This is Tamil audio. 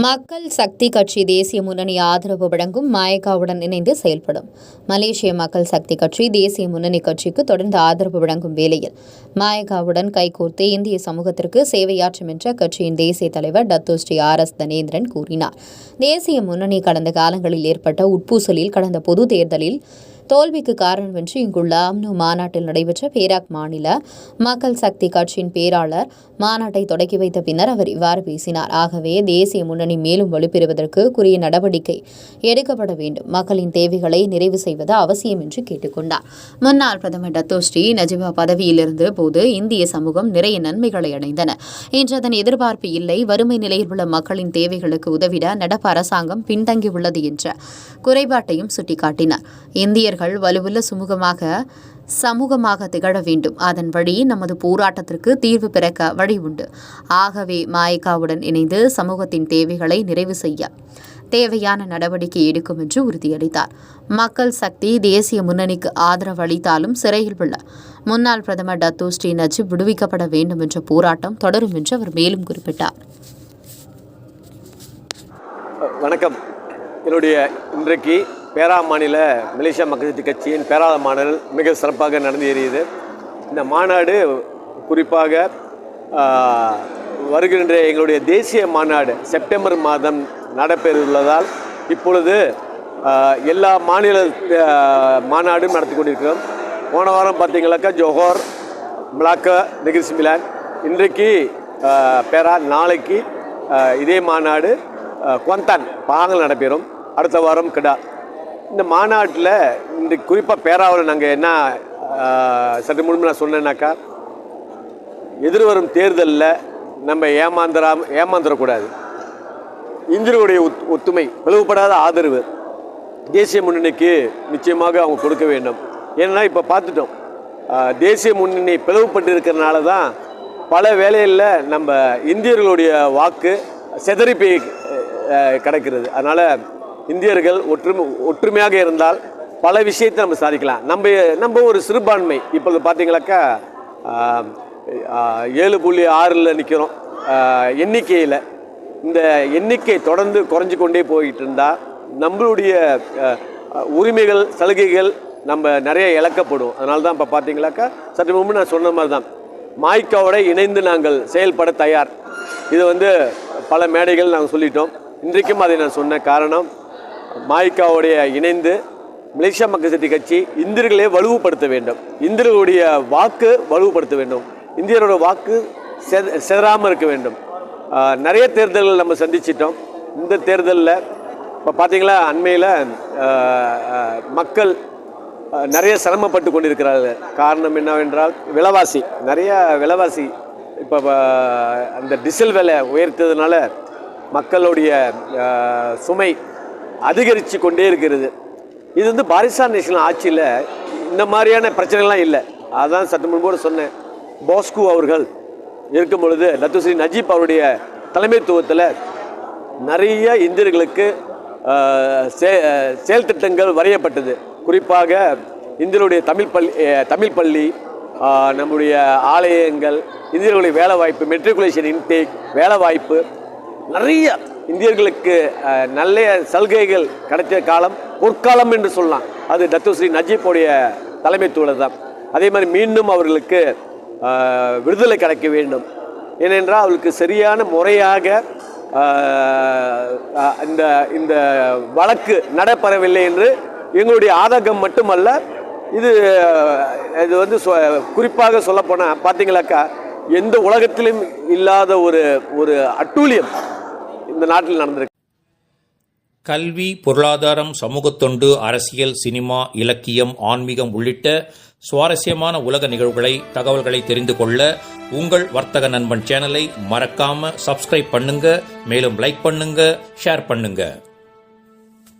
மக்கள் சக்தி கட்சி தேசிய முன்னணி ஆதரவு வழங்கும் மாயகாவுடன் இணைந்து செயல்படும். மலேசிய மக்கள் சக்தி கட்சி தேசிய முன்னணி கட்சிக்கு தொடர்ந்து ஆதரவு வழங்கும் வேளையில் மாயகாவுடன் கைகோர்த்து இந்திய சமூகத்திற்கு சேவையாற்றும் என்ற கட்சியின் தேசிய தலைவர் Dato Sri R S Thanenthiran கூறினார். தேசிய முன்னணி கடந்த காலங்களில் ஏற்பட்ட உட்பூசலில் கடந்த பொது தேர்தலில் தோல்விக்கு காரணமின்றி இங்குள்ள அம்னோ மாநாட்டில் நடைபெற்ற பேராக் மாநில மக்கள் சக்தி கட்சியின் பேராளர் மாநாட்டை தொடக்கி வைத்த பின்னர் அவர் இவ்வாறு பேசினார். ஆகவே தேசிய முன்னணி மேலும் வலுப்பெறுவதற்கு குறிய நடவடிக்கை எடுக்கப்பட வேண்டும். மக்களின் தேவைகளை நிறைவு செய்வது அவசியம் என்று கேட்டுக்கொண்டார் முன்னாள் பிரதமர் டத்தோஸ்ரீ நஜிபா பதவியில் இருந்த போது இந்திய சமூகம் நிறைய நன்மைகளை அடைந்தன. இன்று அதன் எதிர்பார்ப்பு இல்லை. வறுமை நிலையில் உள்ள மக்களின் தேவைகளுக்கு உதவிட நடப்பு அரசாங்கம் பின்தங்கியுள்ளது என்ற குறைபாட்டையும் சுட்டிக்காட்டினார் இந்தியர்கள் வலுவுள்ள சுமூகமாக சமூகமாக திகழ வேண்டும். அதன் வழி நமது போராட்டத்திற்கு தீர்வு பிறக்க வழி உண்டு. ஆகவே மாயக்காவுடன் இணைந்து சமூகத்தின் தேவைகளை நிறைவு செய்ய தேவையான நடவடிக்கை எடுக்கும் என்று உறுதியளித்தார். மக்கள் சக்தி தேசிய முன்னணிக்கு ஆதரவு அளித்தாலும் சிறையில் உள்ள முன்னாள் பிரதமர் டத்து ஸ்ரீ நஜீப் விடுவிக்கப்பட வேண்டும் என்ற போராட்டம் தொடரும் என்று அவர் மேலும் குறிப்பிட்டார். வணக்கம். என்னுடைய இன்றைக்கு பேரா மாநில மலேசியா மக்கள் கட்சியின் பேராள மாநாடு மிக சிறப்பாக நடந்து ஏறியது. இந்த மாநாடு குறிப்பாக வருகின்ற எங்களுடைய தேசிய மாநாடு செப்டம்பர் மாதம் நடைபெறவுள்ளதால் இப்பொழுது எல்லா மாநில மாநாடும் நடத்தி கொண்டிருக்கிறோம். போன வாரம் பார்த்தீங்கன்னாக்கா ஜோஹோர் மிளாக்கா நெகிரி மிலான் இன்றைக்கு பேரா நாளைக்கு இதே மாநாடு குவந்தான் பாகங்கள் நடைபெறும். அடுத்த வாரம் கிடா இந்த மாநாட்டில் இந்த குறிப்பாக பேராவில் நாங்கள் என்ன சற்று முன்பு நான் சொன்னேன்னாக்கா எதிர்வரும் தேர்தலில் நம்ம ஏமாந்துடாம ஏமாந்துடக்கூடாது இந்தியர்களுடைய ஒத் ஒத்துமை பிளவுபடாத ஆதரவு தேசிய முன்னணிக்கு நிச்சயமாக அவங்க கொடுக்க வேண்டும். ஏன்னா இப்போ பார்த்துட்டோம் தேசிய முன்னணி பிளவுபட்டு இருக்கிறனால தான் பல வேலைகளில் நம்ம இந்தியர்களுடைய வாக்கு செதறி போய் அதனால் இந்தியர்கள் ஒற்றுமை ஒற்றுமையாக இருந்தால் பல விஷயத்தை நம்ம சாதிக்கலாம். நம்ம நம்ம ஒரு சிறுபான்மை. இப்போது பார்த்தீங்களாக்கா ஏழு புள்ளி ஆறில் நிற்கிறோம் எண்ணிக்கையில். இந்த எண்ணிக்கை தொடர்ந்து குறைஞ்சு கொண்டே போயிட்டு இருந்தால் நம்மளுடைய உரிமைகள் சலுகைகள் நம்ம நிறைய இழக்கப்படும். அதனால தான் இப்போ பார்த்தீங்களாக்கா சற்று முன்பு நான் சொன்ன மாதிரி தான் மாய்க்காவோட இணைந்து நாங்கள் செயல்பட தயார். இது வந்து பல மேடைகள் நாங்கள் சொல்லிட்டோம். இன்றைக்கும் அதை நான் சொன்ன காரணம் மாய்க்காவுடைய இணைந்து மலேசியா மக்கள் சக்தி கட்சி இந்தியர்களை வலுவுபடுத்த வேண்டும். இந்தியர்களுடைய வாக்கு வலுவுபடுத்த வேண்டும். இந்தியரோட வாக்கு செத செதறாமல் இருக்க வேண்டும். நிறைய தேர்தல்கள் நம்ம சந்திச்சிட்டோம். இந்த தேர்தலில் இப்போ பார்த்தீங்களா அண்மையில் மக்கள் நிறைய சிரமப்பட்டு கொண்டிருக்கிறார்கள். காரணம் என்னவென்றால் விலைவாசி. நிறைய விலைவாசி இப்போ அந்த டிசல் விலை உயர்த்ததுனால மக்களுடைய சுமை அதிகரித்து கொண்டே இருக்கிறது. இது வந்து பாரிசான் நேஷனல் ஆட்சியில் இந்த மாதிரியான பிரச்சனைகள்லாம் இல்லை. அதான் சற்று முன்போடு சொன்னேன். போஸ்கு அவர்கள் இருக்கும் பொழுது லத்துஸ்ரீ நஜீப் அவருடைய தலைமைத்துவத்தில் நிறைய இந்தியர்களுக்கு ஆஹ், சே- செயல் திட்டங்கள் வரையப்பட்டது. குறிப்பாக இந்தியருடைய தமிழ் பள்ளி தமிழ் பள்ளி நம்முடைய ஆலயங்கள் இந்தியர்களுடைய வேலைவாய்ப்பு மெட்ரிகுலேஷன் இன்டேக் வேலைவாய்ப்பு நிறைய இந்தியர்களுக்கு நல்ல சலுகைகள் கிடைச்ச காலம் பொற்காலம் என்று சொல்லலாம். அது டத்துஸ்ரீ நஜீப்புடைய தலைமைத்துவம் தான். அதே மாதிரி மீண்டும் அவர்களுக்கு விடுதலை கிடைக்க வேண்டும். ஏனென்றால் அவர்களுக்கு சரியான முறையாக இந்த இந்த வழக்கு நடைபெறவில்லை என்று எங்களுடைய ஆதகம் மட்டுமல்ல இது இது வந்து சொ- குறிப்பாக சொல்லப்போனால் பார்த்தீங்களாக்கா எந்த உலகத்திலும் இல்லாத ஒரு ஒரு அட்டூழியம். இந்த நாட்டில் நடந்திருக்கு. கல்வி பொருளாதாரம் சமூகத்தொண்டு அரசியல் சினிமா இலக்கியம் ஆன்மீகம் உள்ளிட்ட சுவாரஸ்யமான உலக நிகழ்வுகளை தகவல்களை தெரிந்து கொள்ள உங்கள் வர்த்தக நண்பன் சேனலை மறக்காம சப்ஸ்கிரைப் பண்ணுங்க மேலும் லைக் பண்ணுங்க ஷேர் பண்ணுங்க.